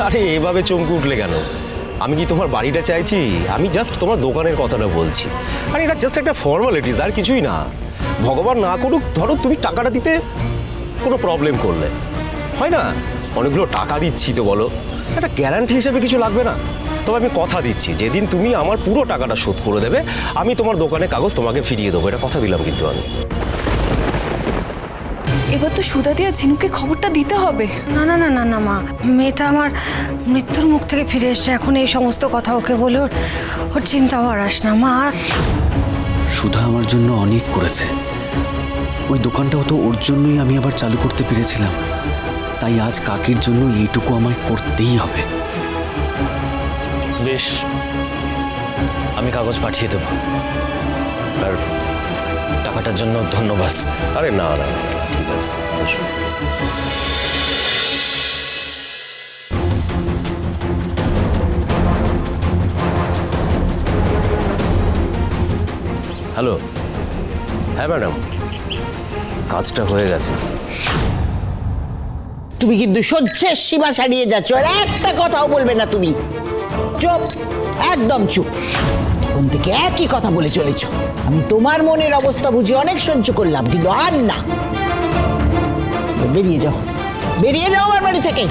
আরে, এভাবে চমকে উঠলে কেন? আমি কি তোমার বাড়িটা চাইছি? আমি জাস্ট তোমার দোকানের কথাটা বলছি। আরে, এটা জাস্ট একটা ফর্মালিটিস আর কিছুই না। ভগবান না করুক, ধরো তুমি টাকাটা দিতে কোনো প্রবলেম করলে। হয় না? অনেকগুলো টাকা দিচ্ছি তো বলো। একটা গ্যারান্টি হিসেবে কিছু লাগবে না। তবে আমি কথা দিচ্ছি, যেদিন তুমি আমার পুরো টাকাটা শোধ করে দেবে, আমি তোমার দোকানে কাগজ তোমাকে ফিরিয়ে দেবো। এটা কথা দিলাম কিন্তু আমি। এবার তো সুদা দিয়ে ঝিনুকে খবরটা দিতে হবে। না না না না না মা। মেয়েটা আমার মৃত্যুর মুখ থেকে ফিরে এসছে। এখন এই সমস্ত কথা ওকে বলে ওর ওর চিন্তা হারাস না মা। সুধা আমার জন্য অনেক করেছে। ওই দোকানটাও তো ওর জন্যই আমি আবার চালু করতে পেরেছিলাম। তাই আজ কাকির জন্য এইটুকু আমায় করতেই হবে। বেশ। আমি কাগজ পাঠিয়ে দেবো। আর টাকাটার জন্য ধন্যবাদ। আরে না না। এসো। হ্যালো হ্যাঁ ম্যাডাম। কাজটা হয়ে গেছে। তুমি কিন্তু সহ্যের সীমা ছাড়িয়ে যাচ্ছ আর একটা কথাও বলবে না তুমি। চুপ একদম চুপ। তখন থেকে একই কথা বলে চলেছ। আমি তোমার মনের অবস্থা বুঝে অনেক সহ্য করলাম কিন্তু আর না। বেরিয়ে যাও। বেরিয়ে যাও আমার বাড়ি থেকে।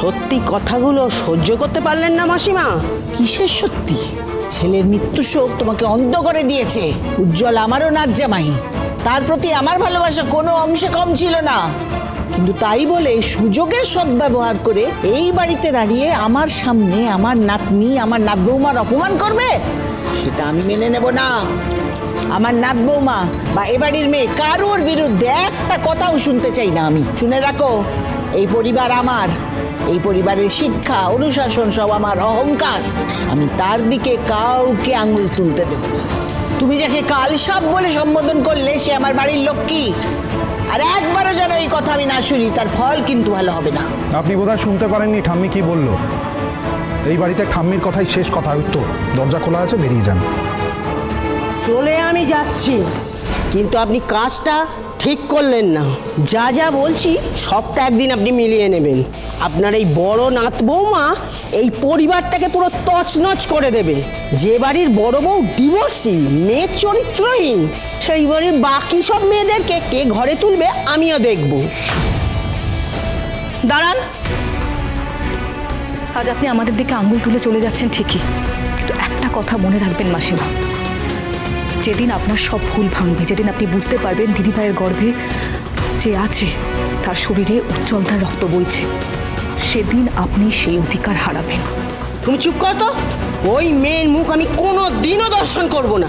সত্যি কথাগুলো সহ্য করতে পারলেন না মাসিমা। কিসের সত্যি? ছেলের মৃত্যু শোক তোমাকে অন্ধ করে দিয়েছে। উজ্জ্বল আমারও নাচ জামাই। তার প্রতি আমার ভালোবাসা কোনো অংশে কম ছিল না। কিন্তু তাই বলে সুযোগের সদ্ব্যবহার করে এই বাড়িতে দাঁড়িয়ে আমার সামনে আমার নাতনি, আমার নাত বৌমার অপমান করবে? সেটা আমি মেনে নেব না। আমার নাত বৌমা বা এ বাড়ির মেয়ে কারোর বিরুদ্ধে একটা কথাও শুনতে চাই না আমি। শুনে রাখো, এই পরিবার আমার, এই পরিবারের শিক্ষা, অনুশাসন সব আমার অহংকার। আমি তার দিকে কাউকে আঙুল তুলতে দেব তুমি যাকে কাল সাপ বলে সম্বোধন করলে সে আমার বাড়ির লক্ষ্মী আর একবারও যেন এই কথা আমি না শুনি, তার ফল কিন্তু ভালো হবে না। আপনি বোধহয় শুনতে পারেননি, ঠাম্মি কি বলল? এই বাড়িতে ঠাম্মির কথাই শেষ কথা উত্তর দরজা খোলা আছে বেরিয়ে যান। চলে আমি যাচ্ছি কিন্তু আপনি কাজটা ঠিক করলেন না। যা যা বলছি সবটা একদিন আপনি মিলিয়ে নেবেন। আপনার এই বড় নাত বৌমা এই পরিবারটাকে পুরো তছনছ করে দেবে। যে বাড়ির বড় বউ ডিভোর্সি মেয়ে চরিত্রহীন সেই বাড়ির বাকি সব মেয়েদেরকে কে ঘরে তুলবে আমিও দেখব। দাঁড়ান। আজ আপনি আমাদের দিকে আঙুল তুলে চলে যাচ্ছেন ঠিকই। কিন্তু একটা কথা মনে রাখবেন মাসিমা। যেদিন আপনার সব ভুল ভাঙবে, যেদিন আপনি বুঝতে পারবেন দিদিভাইয়ের গর্ভে যে আছে, তার শরীরে উজ্জ্বলতার রক্ত বইছে, সেদিন আপনি সেই অধিকার হারাবেন। তুমি চুপ কর তো। ওই মেয়ের মুখ আমি কোনো দিনও দর্শন করব না।